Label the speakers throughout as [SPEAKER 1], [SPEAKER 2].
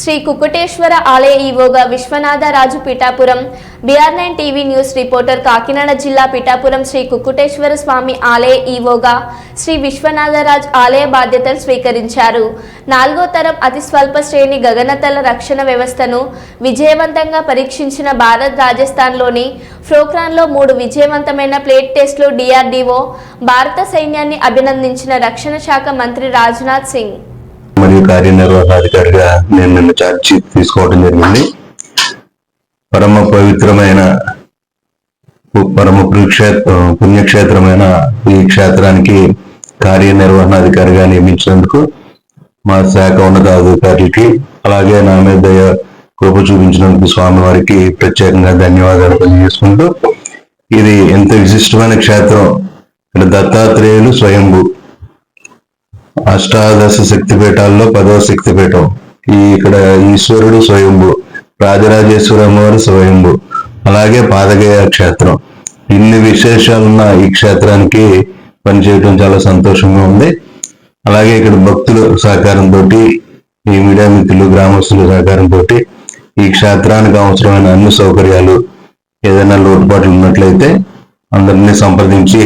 [SPEAKER 1] శ్రీ కుకుటేశ్వర ఆలయ ఈవోగా Viswanatharaju Pithapuram BR nine TV news reporter Kakinada జిల్లా పిఠాపురం శ్రీ కుకుటేశ్వర స్వామి ఆలయ ఈవోగా శ్రీ విశ్వనాథరాజ్ ఆలయ బాధ్యతలు స్వీకరించారు. నాలుగో తరం అతి స్వల్ప శ్రేణి గగనతల రక్షణ వ్యవస్థను విజయవంతంగా పరీక్షించిన భారత్ రాజస్థాన్లోని ఫ్రోక్రాన్లో మూడు విజయవంతమైన ప్లేట్ టెస్టులు డిఆర్డీఓ భారత సైన్యాన్ని అభినందించిన రక్షణ శాఖ మంత్రి రాజ్నాథ్ సింగ్.
[SPEAKER 2] మరియు కార్యనిర్వహణాధికారిగా నేను నిన్న ఛార్జ్ తీసుకోవడం జరిగింది. పరమ పవిత్రమైన పరమ పుణ్యక్షేత్ర పుణ్యక్షేత్రమైన ఈ క్షేత్రానికి కార్యనిర్వహణాధికారిగా నియమించినందుకు మా శాఖ ఉన్నతాధికారికి అలాగే నా మీద దయ కృప చూపించినందుకు స్వామివారికి ప్రత్యేకంగా ధన్యవాదాలు తెలియజేసుకుంటూ ఇది ఎంత విశిష్టమైన క్షేత్రం! అంటే దత్తాత్రేయులు స్వయంభూ అష్టాదశ శక్తిపీఠాల్లో పదవ శక్తిపీఠం. ఈ ఇక్కడ ఈశ్వరుడు స్వయంభు రాజరాజేశ్వర అమ్మవారు స్వయంభు అలాగే పాదగయ క్షేత్రం. ఇన్ని విశేషాలున్న ఈ క్షేత్రానికి పనిచేయడం చాలా సంతోషంగా ఉంది. అలాగే ఇక్కడ భక్తుల సహకారంతో ఈ మీడియా మిత్రులు గ్రామస్తుల సహకారంతో ఈ క్షేత్రానికి అవసరమైన అన్ని సౌకర్యాలు ఏదైనా లోటుపాట్లు ఉన్నట్లయితే అందరినీ సంప్రదించి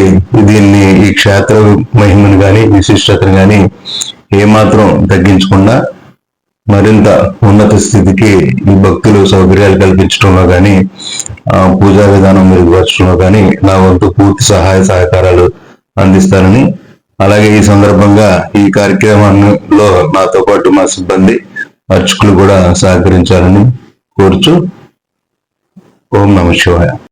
[SPEAKER 2] దీన్ని ఈ క్షేత్ర మహిమను కానీ విశిష్టతను కానీ ఏమాత్రం తగ్గించకుండా మరింత ఉన్నత స్థితికి ఈ భక్తులు సౌకర్యాలు కల్పించడంలో కానీ పూజా విధానం మెరుగుపరచడంలో కానీ నా వంతు పూర్తి సహాయ సహకారాలు అందిస్తానని అలాగే ఈ సందర్భంగా ఈ కార్యక్రమంలో నాతో పాటు మా సిబ్బంది అర్చకులు కూడా సహకరించాలని కోరుచు ఓం నమ శివాయ.